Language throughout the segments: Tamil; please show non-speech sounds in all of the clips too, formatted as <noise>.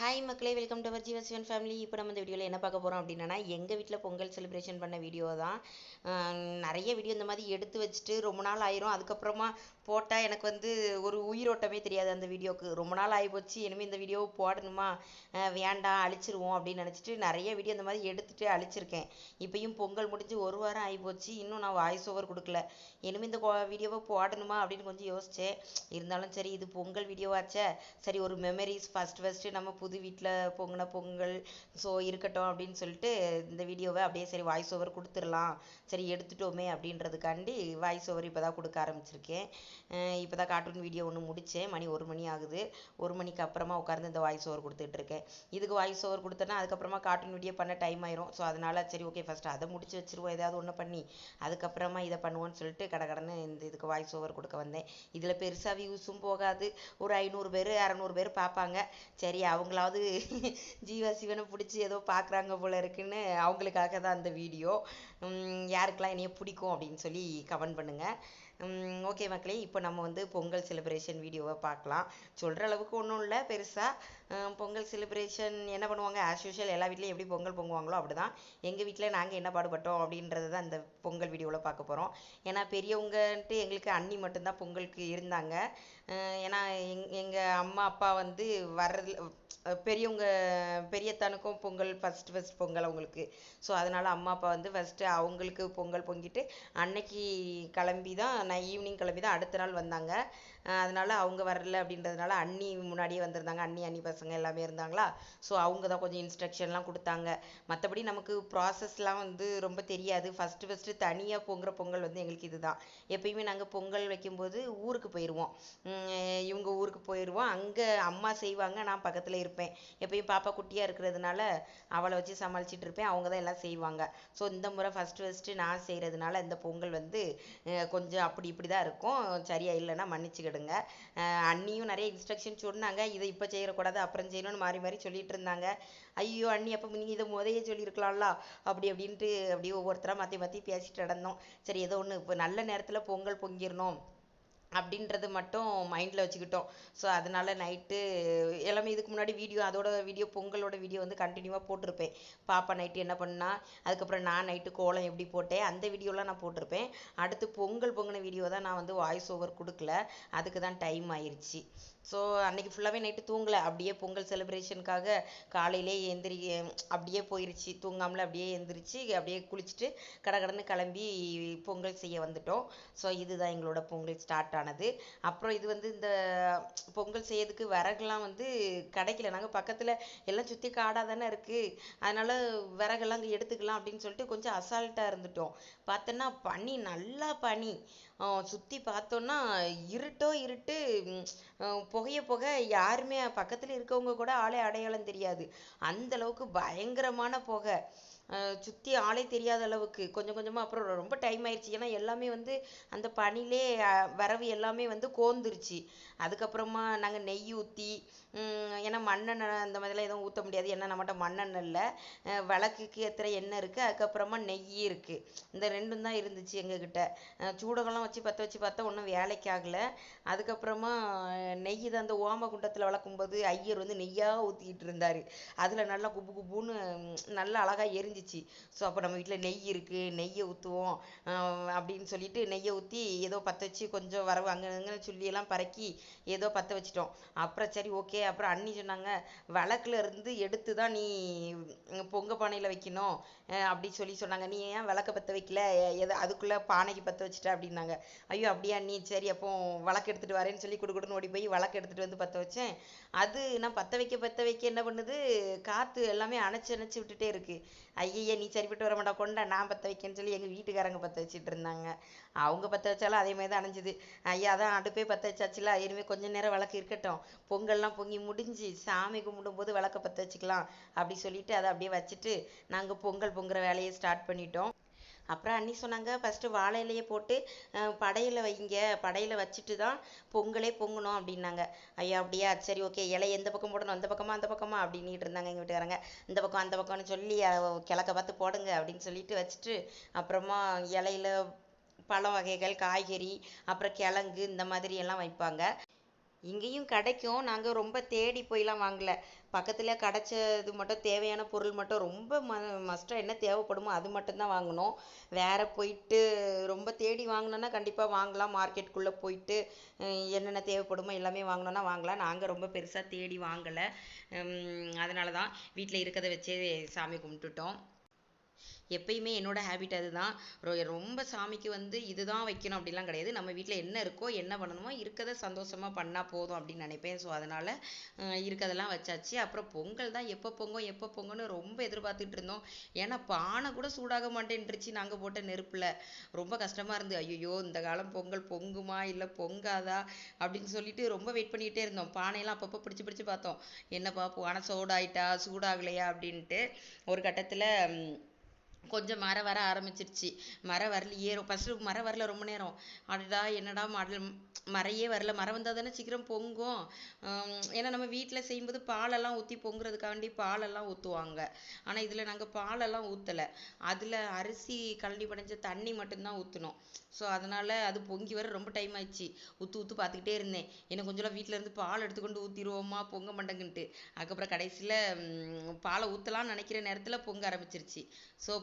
ஹாய் மக்களே. Welcome to our Jeevasivan family இப்போ நம்ம இந்த வீடியோவில் என்ன பார்க்க போகிறோம் அப்படின்னா எங்கள் வீட்டில் பொங்கல் செலிப்ரேஷன் பண்ண வீடியோ தான். ஆஹ் நிறைய வீடியோ இந்த மாதிரி எடுத்து வச்சுட்டு ரொம்ப நாள் ஆயிரும். அதுக்கப்புறமா போட்டால் எனக்கு வந்து ஒரு உயிரோட்டமே தெரியாது அந்த வீடியோவுக்கு ரொம்ப நாள் ஆகிப்போச்சு இனிமேல் இந்த வீடியோவை போடணுமா? வேண்டாம் அழிச்சிருவோம் அப்படின்னு நினச்சிட்டு நிறைய வீடியோ இந்த மாதிரி எடுத்துட்டு அழிச்சிருக்கேன். இப்பயும் பொங்கல் முடிஞ்சு ஒரு வாரம் ஆகிப்போச்சு இன்னும் நான் வாய்ஸ் ஓவர் கொடுக்கல. இனிமேல் இந்த வீடியோவை போடணுமா அப்படின்னு கொஞ்சம் யோசித்தேன் இருந்தாலும் சரி இது பொங்கல் வீடியோவாச்சே சரி ஒரு மெமரிஸ் ஃபஸ்ட் ஃபஸ்ட்டு நம்ம புது வீட்டில் பொங்கின பொங்கல் ஸோ இருக்கட்டும் அப்படின்னு சொல்லிட்டு இந்த வீடியோவை அப்படியே சரி வாய்ஸ் ஓவர் கொடுத்துடலாம். சரி எடுத்துட்டோமே அப்படின்றதுக்காண்டி வாய்ஸ் ஓவர் இப்போ தான் கொடுக்க ஆரம்பிச்சிருக்கேன். இப்போ தான் கார்ட்டூன் வீடியோ ஒன்று முடித்தேன் மணி ஒரு மணி ஆகுது. ஒரு மணிக்கு அப்புறமா உட்காந்து இந்த வாய்ஸ் ஓவர் கொடுத்துட்ருக்கேன் இதுக்கு வாய்ஸ் ஓவர் கொடுத்தேன்னா அதுக்கப்புறமா கார்ட்டூன் வீடியோ பண்ண டைம் ஆயிரும். ஸோ அதனால் சரி ஓகே ஃபஸ்ட்டு அதை முடிச்சு வச்சிருவோம். ஏதாவது ஒன்று பண்ணி அதுக்கப்புறமா இதை பண்ணுவோன்னு சொல்லிட்டு கடகடன்னு இந்த இதுக்கு வாய்ஸ் ஓவர் கொடுக்க வந்தேன். இதில் பெருசாக வியூஸும் போகாது. ஒரு ஐநூறு பேர் அறநூறு பேர் பார்ப்பாங்க. சரி அவங்களாவது <laughs> ஜீவா சிவனை பிடிச்சி ஏதோ பார்க்குறாங்க போல இருக்குன்னு அவங்களுக்காக தான் அந்த வீடியோ யாருக்கெல்லாம் என்னைய பிடிக்கும் அப்படின்னு சொல்லி கமெண்ட் பண்ணுங்கள் ஓகே மக்களே இப்போ நம்ம வந்து பொங்கல் செலிப்ரேஷன் வீடியோவை பார்க்கலாம். சொல்கிற அளவுக்கு ஒன்றும் இல்லை பெருசாக பொங்கல் செலிப்ரேஷன் என்ன பண்ணுவாங்க? ஆஸ் யூஷுவல் எல்லா வீட்லேயும் எப்படி பொங்கல் பொங்குவாங்களோ அப்படி தான் எங்கள் வீட்டில் நாங்கள் என்ன பாடுபட்டோம் அப்படின்றது தான் இந்த பொங்கல் வீடியோவில் பார்க்க போகிறோம் ஏன்னா பெரியவங்கன்ட்டு எங்களுக்கு அண்ணி மட்டும்தான் பொங்கலுக்கு இருந்தாங்க. ஏன்னா எங் எங்கள் அம்மா அப்பா வந்து வர்றது பெரியவங்க பெரியத்தானுக்கும் பொங்கல் ஃபஸ்ட்டு ஃபஸ்ட் பொங்கல் அவங்களுக்கு. ஸோ அதனால் அம்மா அப்பா வந்து ஃபஸ்ட்டு அவங்களுக்கு பொங்கல் பொங்கிட்டு அன்னைக்கு கிளம்பி தான் நான் ஈவினிங் கிளம்பி தான் அடுத்த நாள் வந்தாங்க. அதனால அவங்க வரல அப்படின்றதுனால அண்ணி முன்னாடியே வந்திருந்தாங்க. அண்ணி அண்ணி பசங்க எல்லாமே இருந்தாங்களா? ஸோ அவங்க தான் கொஞ்சம் இன்ஸ்ட்ரக்ஷன்லாம் கொடுத்தாங்க. மற்றபடி நமக்கு ப்ராசஸ்லாம் வந்து ரொம்ப தெரியாது. ஃபஸ்ட்டு ஃபஸ்ட்டு தனியாக பொங்குற பொங்கல் வந்து எங்களுக்கு இதுதான். எப்பயுமே நாங்கள் பொங்கல் வைக்கும்போது ஊருக்கு போயிடுவோம் இவங்க ஊருக்கு போயிடுவோம் அங்கே அம்மா செய்வாங்க நான் பக்கத்தில் இருப்பேன். எப்பயும் பாப்பா குட்டியாக இருக்கிறதுனால அவளை வச்சு சமாளிச்சிட்டு இருப்பேன். அவங்க தான் எல்லாம் செய்வாங்க. ஸோ இந்த முறை ஃபஸ்ட்டு ஃபஸ்ட்டு நான் செய்கிறதுனால இந்த பொங்கல் வந்து கொஞ்சம் அப்படி இப்படி தான் இருக்கும். சரியா இல்லைன்னா மன்னிச்சுக்கிடுங்க. அஹ் அண்ணியும் நிறைய இன்ஸ்ட்ரக்ஷன் சொன்னாங்க. இதை இப்போ செய்யக்கூடாது அப்புறம் செய்யணும்னு மாறி மாறி சொல்லிட்டு இருந்தாங்க. ஐயோ அண்ணி அப்போ நீங்கள் இதை முதையே சொல்லியிருக்கலாம்ல? அப்படி அப்படின்ட்டு அப்படியே ஒவ்வொருத்தராக மாற்றி மாற்றி பேசிட்டு நடந்தோம். சரி ஏதோ ஒன்று இப்போ நல்ல நேரத்தில் பொங்கல் பொங்கிடணும். அப்படின்றது மட்டும் மைண்டில் வச்சுக்கிட்டோம். ஸோ அதனால நைட்டு எல்லாமே இதுக்கு முன்னாடி வீடியோ அதோட வீடியோ பொங்கலோட வீடியோ வந்து கண்டினியூவாக போட்டிருப்பேன். பாப்பா நைட்டு என்ன பண்ணா அதுக்கப்புறம் நான் நைட்டு கோலம் எப்படி போட்டேன் அந்த வீடியோலாம் நான் போட்டிருப்பேன். அடுத்து பொங்கல் பொங்கின வீடியோ தான் நான் வந்து வாய்ஸ் ஓவர் கொடுக்கல. அதுக்கு தான் டைம் ஆயிருச்சு. ஸோ அன்னைக்கு ஃபுல்லாகவே நைட்டு தூங்கலை. அப்படியே பொங்கல் செலிப்ரேஷனுக்காக காலையிலே எந்திரி அப்படியே போயிருச்சு. தூங்காமல அப்படியே எந்திரிச்சு அப்படியே குளிச்சுட்டு கடகடன்னு கிளம்பி பொங்கல் செய்ய வந்துட்டோம். ஸோ இதுதான் எங்களோட பொங்கல் ஸ்டார்ட் ஆனது. அப்புறம் இது வந்து இந்த பொங்கல் செய்யறதுக்கு விறகுலாம் வந்து கிடைக்கல. நாங்கள் பக்கத்தில் எல்லாம் சுற்றி காடாக தானே இருக்குது அதனால் விறகெல்லாம் அங்கே எடுத்துக்கலாம் அப்படின்னு சொல்லிட்டு கொஞ்சம் அசால்ட்டாக இருந்துட்டோம். பார்த்தோன்னா பனி நல்லா பனி. சுற்றி பார்த்தோன்னா இருட்டோ இருட்டு புகைய புகை யாருமே பக்கத்தில் இருக்கவங்க கூட ஆளே அடையாளம் தெரியாது. அந்த அளவுக்கு பயங்கரமான புகை. சுற்றி ஆளே தெரியாத அளவுக்கு. கொஞ்சம் கொஞ்சமாக அப்புறம் ரொம்ப டைம் ஆயிடுச்சு. ஏன்னா எல்லாமே வந்து அந்த பனிலே வரவு எல்லாமே வந்து கோந்துருச்சு. அதுக்கப்புறமா நாங்கள் நெய் ஊற்றி ஏன்னா மண்ணெண்ணெய் அந்த மாதிரிலாம் எதுவும் ஊற்ற முடியாது. ஏன்னா நம்மகிட்ட மண்ணெண்ணெய் இல்லை. விளக்குக்கு ஏற்றுற எண்ணெய் இருக்குது அதுக்கப்புறமா நெய் இருக்குது இந்த ரெண்டும் தான் இருந்துச்சு எங்ககிட்ட. சூடகம்லாம் வச்சு பற்ற வச்சு பார்த்தா ஒன்றும் வேலைக்கு ஆகலை. அதுக்கப்புறமா நெய் தான் அந்த ஓம குண்டத்தில் வளர்க்கும்போது ஐயர் வந்து நெய்யாக ஊற்றிக்கிட்டு இருந்தார். அதில் நல்லா குபு குபுன்னு நல்லா அழகாக எரிஞ்சு எரிஞ்சிச்சு ஸோ அப்போ நம்ம வீட்டில் நெய் இருக்குது நெய்யை ஊற்றுவோம் அப்படின்னு சொல்லிட்டு நெய்யை ஊற்றி ஏதோ பற்ற வச்சு கொஞ்சம் வரவு அங்கே அங்கே சொல்லியெல்லாம் பறக்கி ஏதோ பற்ற வச்சிட்டோம். அப்புறம் சரி ஓகே. அப்புறம் அண்ணி சொன்னாங்க விளக்குல இருந்து எடுத்து தான் நீ பொங்க பானையில் வைக்கணும். அப்படி சொல்லி சொன்னாங்க. நீ ஏன் விளக்க பற்ற வைக்கல? எது அதுக்குள்ளே பானைக்கு பற்ற வச்சுட்ட? அப்படின்னாங்க. ஐயோ அப்படியா நீ சரி அப்போ விளக்கு எடுத்துகிட்டு வரேன்னு சொல்லி கொடுக்குடுன்னு ஓடி போய் விளக்கு எடுத்துகிட்டு வந்து பற்ற வச்சேன். அது நான் பற்ற வைக்க பற்ற வைக்க என்ன பண்ணுது? காற்று எல்லாமே அணைச்சி அணைச்சி விட்டுட்டே இருக்குது ஐயையே நீ சரிப்பட்டு வர மாட்டா கொண்டா நான் பற்ற வைக்கேன்னு சொல்லி எங்கள் வீட்டுக்காரங்க பற்ற வச்சுட்டு இருந்தாங்க அவங்க பற்ற வச்சாலும் அதே மாதிரி தான் அணைஞ்சுது. ஐயா அதான் அடுப்பே பற்ற வச்சாச்சுல இனிமேல் கொஞ்ச நேரம் விளக்கு இருக்கட்டும். பொங்கல்லாம் பொங்கி முடிஞ்சு சாமி கும்பிடும்போது விளக்க பற்ற வச்சுக்கலாம். அப்படி சொல்லிட்டு அதை அப்படியே வச்சுட்டு நாங்கள் பொங்கல் பொங்குற வேலையை ஸ்டார்ட் பண்ணிட்டோம். அப்புறம் அண்ணி சொன்னாங்க ஃபஸ்ட்டு வாழை இலையை போட்டு படையில் வைங்க. படையில் வச்சுட்டு தான் பொங்கலே பொங்கணும் அப்படின்னாங்க. ஐயா அப்படியா? சரி ஓகே இலை எந்த பக்கம் போடணும்? அந்த பக்கமா அந்த பக்கமா? அப்படின்னுட்டு இருந்தாங்க எங்கள் வீட்டுக்காரங்க. இந்த பக்கம் அந்த பக்கம்னு சொல்லி கிழக்க பார்த்து போடுங்க அப்படின்னு சொல்லிட்டு வச்சுட்டு அப்புறமா இலையில பழ வகைகள் காய்கறி அப்புறம் கிழங்கு இந்த மாதிரி எல்லாம் வைப்பாங்க. இங்கேயும் கிடைக்கும். நாங்கள் ரொம்ப தேடி போய்லாம் வாங்கல. பக்கத்தில் கிடச்சது மட்டும் தேவையான பொருள் மட்டும் ரொம்ப ம மஸ்ட்டாக என்ன தேவைப்படுமோ அது மட்டும்தான் வாங்கினோம் வேற போயிட்டு ரொம்ப தேடி வாங்கினோன்னா கண்டிப்பாக வாங்கலாம். மார்க்கெட்டுக்குள்ளே போயிட்டு என்னென்ன தேவைப்படுமோ எல்லாமே வாங்கினோன்னா வாங்கலாம். நாங்கள் ரொம்ப பெருசாக தேடி வாங்கலை. அதனால தான் வீட்டில் இருக்கிறத வச்சே சாமி கும்பிட்டுட்டோம். எப்பயுமே என்னோட ஹேபிட் அதுதான். ரொ ரொம்ப சாமிக்கு வந்து இதுதான் வைக்கணும் அப்படிலாம் கிடையாது. நம்ம வீட்டில் என்ன இருக்கோ என்ன பண்ணணுமோ இருக்கிறத சந்தோஷமாக பண்ணால் போதும் அப்படின்னு நினைப்பேன். ஸோ அதனால் இருக்கிறதெல்லாம் வச்சாச்சு. அப்புறம் பொங்கல் தான் எப்போ பொங்கும் எப்போ பொங்கும்னு ரொம்ப எதிர்பார்த்துட்டு இருந்தோம். ஏன்னா பானை கூட சூடாக மாட்டேன்ருச்சு நாங்கள் போட்ட நெருப்பில். ரொம்ப கஷ்டமாக இருந்து ஐயோ இந்த காலம் பொங்கல் பொங்குமா இல்லை பொங்காதா? அப்படின்னு சொல்லிட்டு ரொம்ப வெயிட் பண்ணிக்கிட்டே இருந்தோம். பானையெல்லாம் அப்பப்போ பிடிச்சி பிடிச்சி பார்த்தோம். என்னப்பா பானை சூடாயிட்டா சூடாகலையா? அப்படின்ட்டு ஒரு கட்டத்தில் கொஞ்சம் மரம் வர ஆரம்பிச்சிருச்சு. மரம் வரலையே ஃபஸ்ட்டு மரம் வரல ரொம்ப நேரம். அடடா என்னடா மாடல்? மரையே வரல. மரம் வந்தால் தானே சீக்கிரம் பொங்கும். ஏன்னா நம்ம வீட்டில் செய்யும்போது பாலெல்லாம் ஊற்றி பொங்குறதுக்காண்டி பாலெல்லாம் ஊற்றுவாங்க ஆனால் இதில் நாங்கள் பாலெல்லாம் ஊற்றலை அதில் அரிசி கழனி படைஞ்ச தண்ணி மட்டும்தான் ஊற்றினோம் ஸோ அதனால் அது பொங்கி வர ரொம்ப டைம் ஆயிடுச்சு. ஊற்று ஊற்று பார்த்துக்கிட்டே இருந்தேன். இன்னும் கொஞ்சம் வீட்டிலேருந்து பால் எடுத்துக்கொண்டு ஊற்றிடுவோமா பொங்க மாட்டேங்கன்ட்டு. அதுக்கப்புறம் கடைசியில் பாலை ஊற்றலாம்னு நினைக்கிற நேரத்தில் பொங்க ஆரம்பிச்சிருச்சு. ஸோ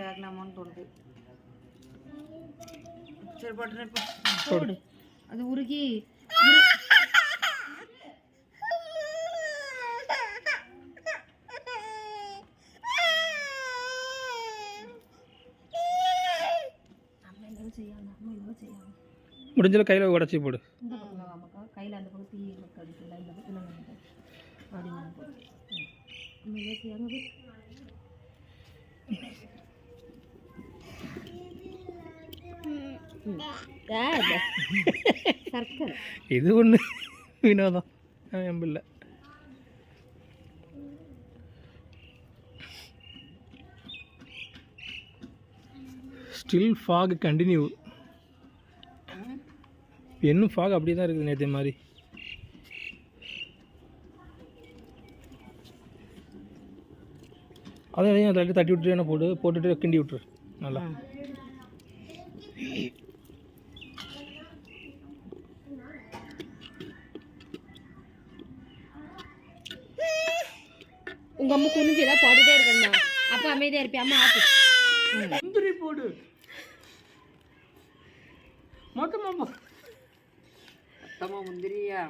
வேகலாமான்னு தோணுது. சரி போட்டு போடு. அது உருகி முடிஞ்சளவு கையில் உடச்சி போடு. இந்த பக்கம் வாமாக்கா கையில் அந்த பக்கம் தீ கடிக்கல இந்த பக்கம் நம்ம அப்படி உண்மையிலே செய்யாங்க சர்க்கரை இது ஒன்று வினோதம் பிள்ளை ஸ்டில் ஃபாக் கண்டினியூ இன்னும் ஃபாக் அப்படியே தான் இருக்குது நேற்று மாதிரி அதையும் அதில் தட்டி விட்டுட்டு என்ன போடு போட்டுட்டு கிண்டி விட்டுரு. நல்லா. உங்க அம்மா குனிஞ்சு ஏதாவது போட்டுட்டே இருக்கணுமா? அப்ப அமைதியா இருப்பியா? அம்மா ஆப்பு முந்திரி போடு. மொத்தமாக போ. மொத்தமா முந்திரியா?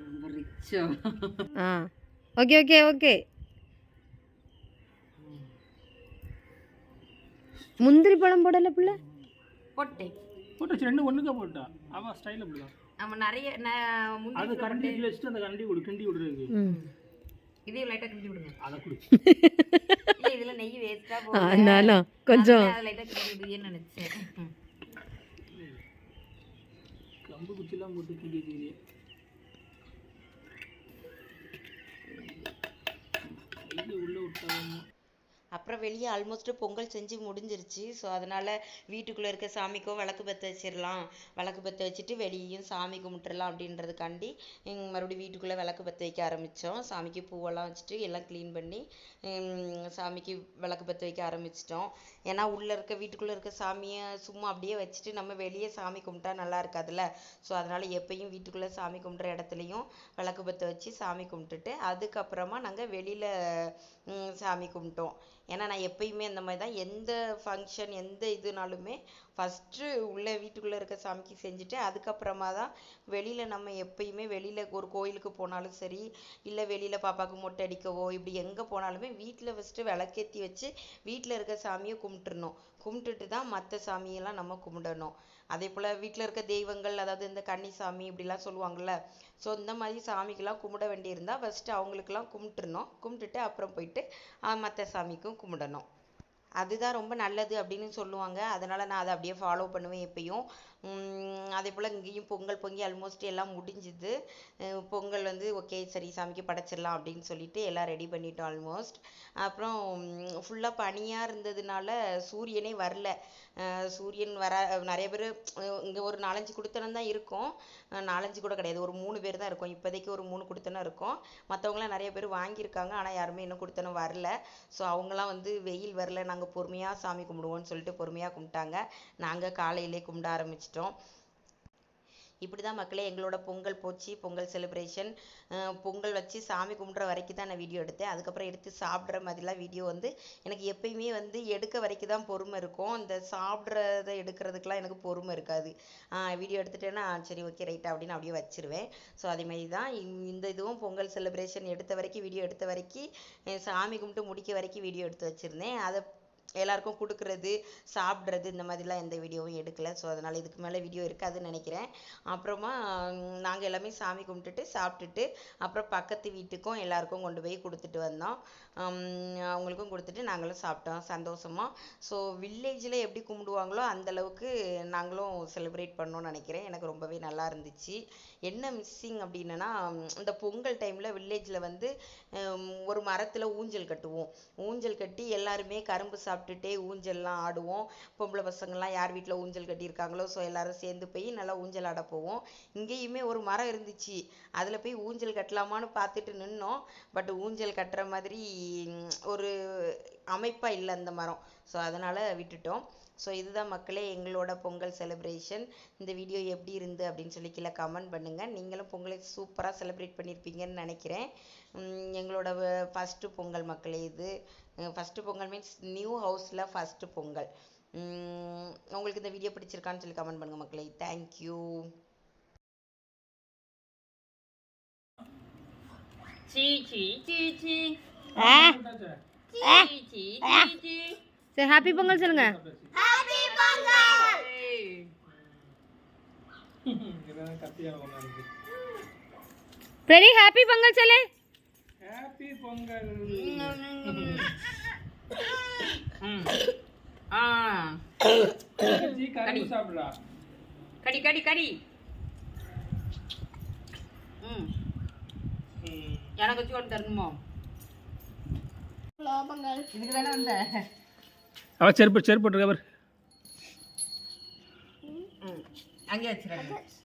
ரொம்ப ரிச்சா ஆ. Okay okay okay. முந்திரி பழம் போடல பிள்ளை? போட்டேன் போட்டாச்சு ரெண்டு ஒன்றுக்கா போட்டா? அவள் ஸ்டைல் அப்படிதான் நம்ம நிறைய அது கரண்டி வச்சுட்டு அந்த கரண்டி கொடு கிண்டி விடுறதுக்கு. இதையும் லைட்டா கிண்டி விடுங்க. அதை கொடு. இல்ல இதுல நெய் வேஸ்டா போகுது. அதனால கொஞ்சம். அதை லைட்டா கிண்டி விடுவீங்கன்னு நினைச்சேன். கம்பு குச்சிலாம் போட்டு கிண்டி உள்ளே விட்டாங்க அப்புறம் வெளியே ஆல்மோஸ்ட் பொங்கல் செஞ்சு முடிஞ்சிருச்சு. ஸோ அதனால் வீட்டுக்குள்ளே இருக்க சாமிக்கோ விளக்கு பற்ற வச்சிடலாம். விளக்கு பற்ற வச்சுட்டு வெளியேயும் சாமி கும்பிட்டுறலாம் அப்படின்றதுக்காண்டி மறுபடியும் வீட்டுக்குள்ளே விளக்கு பற்ற வைக்க ஆரம்பித்தோம் சாமிக்கு பூவெல்லாம் வச்சுட்டு எல்லாம் க்ளீன் பண்ணி சாமிக்கு விளக்கு பற்ற வைக்க ஆரம்பிச்சிட்டோம். ஏன்னா உள்ளே இருக்க வீட்டுக்குள்ளே இருக்க சாமியை சும்மா அப்படியே வச்சுட்டு நம்ம வெளியே சாமி கும்பிட்டா நல்லா இருக்காதுல்ல? ஸோ அதனால் எப்பயும் வீட்டுக்குள்ளே சாமி கும்பிட்ற இடத்துலையும் விளக்கு பற்ற வச்சு சாமி கும்பிட்டுட்டு அதுக்கப்புறமா நாங்கள் வெளியில் சாமி கும்பிட்டோம். ஏன்னா நான் எப்பயுமே அந்த மாதிரி தான் எந்த ஃபங்க்ஷன் எந்த இதுனாலுமே ஃபஸ்ட்டு உள்ள வீட்டுக்குள்ளே இருக்க சாமிக்கு செஞ்சுட்டு அதுக்கப்புறமா தான் வெளியில் நம்ம எப்பயுமே வெளியில் ஒரு கோயிலுக்கு போனாலும் சரி இல்லை வெளியில் பாப்பாவுக்கு மொட்டை அடிக்கவோ இப்படி எங்கே போனாலுமே வீட்டில் ஃபஸ்ட்டு விளக்கேத்தி வச்சு வீட்டில் இருக்க சாமியை கும்பிட்டுறணும். கும்பிட்டுட்டு தான் மற்ற சாமியெல்லாம் நம்ம கும்பிடணும். அதே போல் வீட்டில் இருக்க தெய்வங்கள் அதாவது இந்த கன்னி சாமி இப்படிலாம் சொல்லுவாங்கல்ல ஸோ இந்த மாதிரி சாமிக்கெல்லாம் கும்பிட வேண்டியிருந்தால் ஃபஸ்ட்டு அவங்களுக்கெல்லாம் கும்பிட்டுறணும். கும்பிட்டுட்டு அப்புறம் போயிட்டு மற்ற சாமிக்கும் கும்பிடணும். அதுதான் ரொம்ப நல்லது அப்படின்னு சொல்லுவாங்க. அதனால் நான் அதை அப்படியே ஃபாலோ பண்ணுவேன் எப்பயும். அதே போல் இங்கேயும் பொங்கல் பொங்கி ஆல்மோஸ்ட் எல்லாம் முடிஞ்சுது. பொங்கல் வந்து ஓகே சரி சாமிக்கு படைச்சிடலாம் அப்படின்னு சொல்லிட்டு எல்லாம் ரெடி பண்ணிட்டோம் ஆல்மோஸ்ட் அப்புறம் ஃபுல்லாக பனியாக இருந்ததுனால சூரியனே வரல. சூரியன் வர நிறைய பேர் இங்கே ஒரு நாலஞ்சு குடுத்தனம் தான் இருக்கும். நாலஞ்சு கூட கிடையாது. ஒரு மூணு பேர் தான் இருக்கோம். இப்போதைக்கு ஒரு மூணு குடுத்தனம் இருக்கும். மற்றவங்களாம் நிறைய பேர் வாங்கியிருக்காங்க. ஆனால் யாருமே இன்னும் குடுத்தனம் வரல. ஸோ அவங்களாம் வந்து வெயில் வரல. நாங்கள் பொறுமையாக சாமி கும்பிடுவோம்னு சொல்லிட்டு பொறுமையாக கும்பிட்டாங்க. நாங்கள் காலையிலே கும்பிட ஆரம்பிச்சிட்டோம். இப்படி தான் மக்களே எங்களோட பொங்கல் போச்சு பொங்கல் செலிப்ரேஷன் பொங்கல் வச்சு சாமி கும்பிட்ற வரைக்கும் தான் நான் வீடியோ எடுத்தேன். அதுக்கப்புறம் எடுத்து சாப்பிட்ற மாதிரிலாம் வீடியோ வந்து எனக்கு எப்பயுமே வந்து எடுக்க வரைக்கும் தான் பொறுமை இருக்கும். இந்த சாப்பிட்றத எடுக்கிறதுக்கெலாம் எனக்கு பொறுமை இருக்காது. வீடியோ எடுத்துட்டேன்னா சரி ஓகே ரைட்டா அப்படின்னு அப்படியே வச்சிருவேன். ஸோ அதே மாதிரி தான் இந்த- இந்த இதுவும் பொங்கல் செலிப்ரேஷன் எடுத்த வரைக்கும் வீடியோ எடுத்த வரைக்கும் சாமி கும்பிட்டு முடிக்க வரைக்கும் வீடியோ எடுத்து வச்சுருந்தேன். அதை எல்லாருக்கும் கொடுக்கறது சாப்பிட்றது இந்த மாதிரிலாம் எந்த வீடியோவும் எடுக்கலை. ஸோ அதனால் இதுக்கு மேலே வீடியோ இருக்காதுன்னு நினைக்கிறேன். அப்புறமா நாங்கள் எல்லாமே சாமி கும்பிட்டுட்டு சாப்பிட்டுட்டு அப்புறம் பக்கத்து வீட்டுக்கும் எல்லாருக்கும் கொண்டு போய் கொடுத்துட்டு வந்தோம். அவங்களுக்கும் கொடுத்துட்டு நாங்களும் சாப்பிட்டோம் சந்தோஷமாக ஸோ வில்லேஜில் எப்படி கும்பிடுவாங்களோ அந்த அளவுக்கு நாங்களும் செலிப்ரேட் பண்ணோம்னு நினைக்கிறேன். எனக்கு ரொம்பவே நல்லா இருந்துச்சு. என்ன மிஸ்ஸிங் அப்படின்னா இந்த பொங்கல் டைமில் வில்லேஜில் வந்து ஒரு மரத்தில் ஊஞ்சல் கட்டுவோம். ஊஞ்சல் கட்டி எல்லாருமே கரும்பு சாப்பிட்டுட்டே ஊஞ்சல்லாம் ஆடுவோம். பொம்பளை பசங்கள்லாம் யார் வீட்டில் ஊஞ்சல் கட்டியிருக்காங்களோ ஸோ எல்லாரும் சேர்ந்து போய் நல்லா ஊஞ்சல் ஆட போவோம். இங்கேயுமே ஒரு மரம் இருந்துச்சு. அதில் போய் ஊஞ்சல் கட்டலாமான்னு பார்த்துட்டு நின்னோம். பட் ஊஞ்சல் கட்டுற மாதிரி ஒரு அமைப்பாக இல்லை அந்த மரம். ஸோ அதனால் விட்டுட்டோம். ஸோ இதுதான் மக்களே எங்களோட பொங்கல் செலிப்ரேஷன் இந்த வீடியோ எப்படி இருந்து அப்படின்னு சொல்லி கீழே கமெண்ட் பண்ணுங்கள் நீங்களும் பொங்கலை சூப்பராக செலிப்ரேட் பண்ணியிருப்பீங்கன்னு நினைக்கிறேன். எங்களோட ஃபஸ்ட்டு பொங்கல் மக்களே இது. ஃபஸ்ட்டு பொங்கல் மீன்ஸ் நியூ ஹவுஸில் ஃபஸ்ட்டு பொங்கல். உங்களுக்கு இந்த வீடியோ பிடிச்சிருக்கான்னு சொல்லி கமெண்ட் பண்ணுங்கள் மக்களே. தேங்க்யூ சரி ஹாப்பி பொங்கல் சொல்லுங்க. கொண்டாடுது பிரடி ஹாப்பி பொங்கல் சொல்லு. ஹாப்பி பொங்கல். கடி கடி கடி ம். எனக்கு வச்சு கொண்டு தரணுமோ? இதுக்கு தானே வந்த அவ செருப்பு செருப்பு போட்டுருக்க பாரு ம். அங்கே வச்சுருங்க